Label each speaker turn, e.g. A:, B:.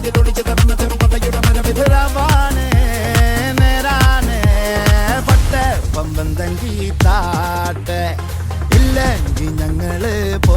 A: അതിലൊളിച്ച് കടന്ന ചെറുപടയുടെ മരവിധുരമാണ് നേരാണ് പട്ട പമ്പന്തങ്കി താട്ടെ ഇല്ലെങ്കിൽ ഞങ്ങള് പോ